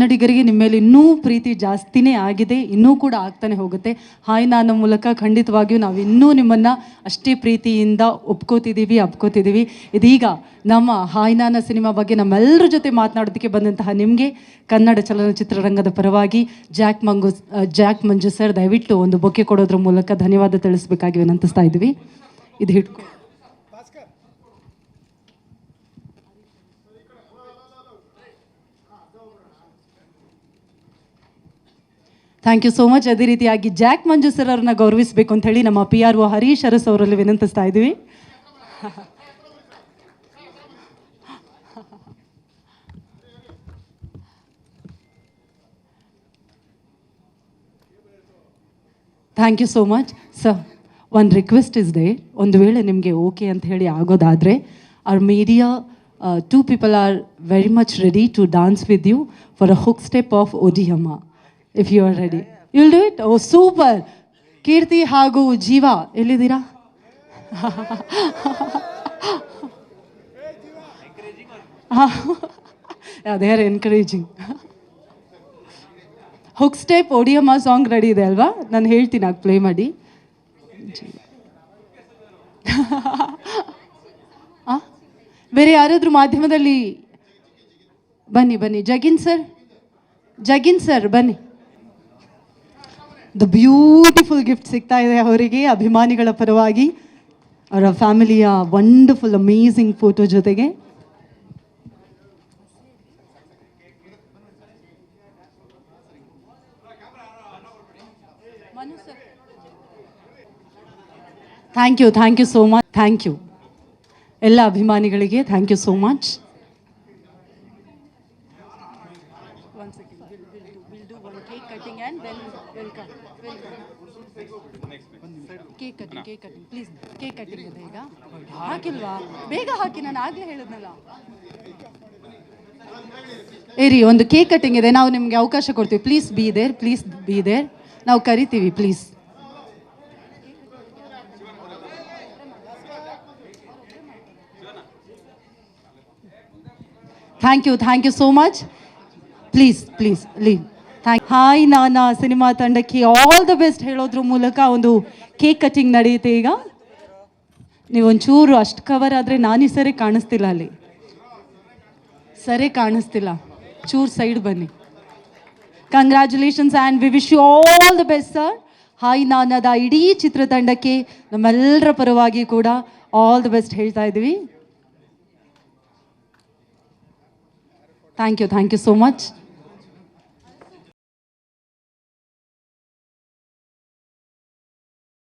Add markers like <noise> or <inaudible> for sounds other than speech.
ಕನ್ನಡಿಗರಿಗೆ ನಿಮ್ಮ ಮೇಲೆ ಇನ್ನೂ ಪ್ರೀತಿ ಜಾಸ್ತಿನೇ ಆಗಿದೆ, ಇನ್ನೂ ಕೂಡ ಆಗ್ತಾನೆ ಹೋಗುತ್ತೆ. ಹಾಯ್ ನಾನು ಮೂಲಕ ಖಂಡಿತವಾಗಿಯೂ ನಾವು ಇನ್ನೂ ನಿಮ್ಮನ್ನು ಅಷ್ಟೇ ಪ್ರೀತಿಯಿಂದ ಒಪ್ಕೋತಿದ್ದೀವಿ ಅಪ್ಕೋತಿದ್ದೀವಿ ಇದೀಗ ನಮ್ಮ ಹಾಯ್ನಾನ ಸಿನಿಮಾ ಬಗ್ಗೆ ನಮ್ಮೆಲ್ಲರ ಜೊತೆ ಮಾತನಾಡೋದಕ್ಕೆ ಬಂದಂತಹ ನಿಮಗೆ ಕನ್ನಡ ಚಲನಚಿತ್ರರಂಗದ ಪರವಾಗಿ Jack Manju Jack Manju sir, ದಯವಿಟ್ಟು ಒಂದು ಬೊಕ್ಕೆ ಕೊಡೋದ್ರ ಮೂಲಕ ಧನ್ಯವಾದ ತಿಳಿಸ್ಬೇಕಾಗಿ ವಿನಂತಿಸ್ತಾ ಇದ್ವಿ ಇದು ಹಿಡ್ಕೊ ಥ್ಯಾಂಕ್ ಯು ಸೋ ಮಚ್ ಅದೇ ರೀತಿಯಾಗಿ ಜಾಕ್ ಮಂಜು ಸರ್ ಅವ್ರನ್ನ ಗೌರವಿಸಬೇಕು ಅಂತ ಹೇಳಿ ನಮ್ಮ P R O Harish Aras ಅವರಲ್ಲಿ ವಿನಂತಿಸ್ತಾ ಇದ್ದೀವಿ thank you so much sir ಒಂದು ರಿಕ್ವೆಸ್ಟ್ ಇಸ್ ದೇ ಒಂದು ವೇಳೆ ನಿಮಗೆ ಓಕೆ ಅಂತ ಹೇಳಿ ಆಗೋದಾದರೆ ಅವ್ರ media too people are very much ready to dance with you for a hook step of Odiyamma if you are ready you'll do it oh super Keerthi ಹಾಗೂ ಜೀವ ಎಲ್ಲಿದ್ದೀರಾ they are encouraging hook step Odiyamma song ready ಇದೆ ಅಲ್ವಾ? ನಾನು ಹೇಳ್ತೀನಿ ಆಗ play ಮಾಡಿ? <laughs> ಬೇರೆ ಯಾರಾದರೂ ಮಾಧ್ಯಮದಲ್ಲಿ ಬನ್ನಿ ಬನ್ನಿ. ಜಗಿನ್ ಸರ್? ಜಗಿನ್ ಸರ್, ಬನ್ನಿ. ದ ಬ್ಯೂಟಿಫುಲ್ ಗಿಫ್ಟ್ ಸಿಗ್ತಾ ಇದೆ ಅವರಿಗೆ, ಅಭಿಮಾನಿಗಳ ಪರವಾಗಿ. ಅವರ ಫ್ಯಾಮಿಲಿಯ ವಂಡರ್ಫುಲ್ ಅಮೇಝಿಂಗ್ ಫೋಟೋ ಜೊತೆಗೆ. Thank you thank you so much thank you ಎಲ್ಲ ಅಭಿಮಾನಿಗಳಿಗೆ thank you so much cake cutting cake cutting please cake cutting ಇದೆ ಈಗ. ಹಾಕಿಲ್ವಾ? ಬೇಗ ಹಾಕಿ, ನಾನು ಆಗಲೇ ಹೇಳಿದ್ನಲ್ಲ. ಏರಿ ಒಂದು ಕೇಕ್ ಕಟಿಂಗ್ ಇದೆ. ನಾವು ನಿಮಗೆ ಅವಕಾಶ ಕೊಡ್ತೀವಿ. Please be there please be there ನಾವು ಕರಿತೀವಿ please thank you thank you so much please please leave hi ನಾನಾ ಸಿನಿಮಾ ತಂಡಕ್ಕೆ ಆಲ್ ದ ಬೆಸ್ಟ್ ಹೇಳೋದ್ರ ಮೂಲಕ ಒಂದು ಕೇಕ್ ಕಟಿಂಗ್ ನಡೆಯುತ್ತೆ ಈಗ. ನೀವು ಒಂಚೂರು ಅಷ್ಟು ಕವರ್ ಆದರೆ ನಾನೇ ಸರಿ ಕಾಣಿಸ್ತಿಲ್ಲ ಅಲ್ಲಿ. ಸರಿ ಕಾಣಿಸ್ತಿಲ್ಲ. ಚೂರು ಸೈಡ್ ಬನ್ನಿ. Congratulations and we wish you all the best sir hi ನಾನದ ಇಡೀ ಚಿತ್ರತಂಡಕ್ಕೆ ನಮ್ಮೆಲ್ಲರ ಪರವಾಗಿ ಕೂಡ ಆಲ್ ದ ಬೆಸ್ಟ್ ಹೇಳ್ತಾ ಇದ್ದೀವಿ. Thank you thank you so much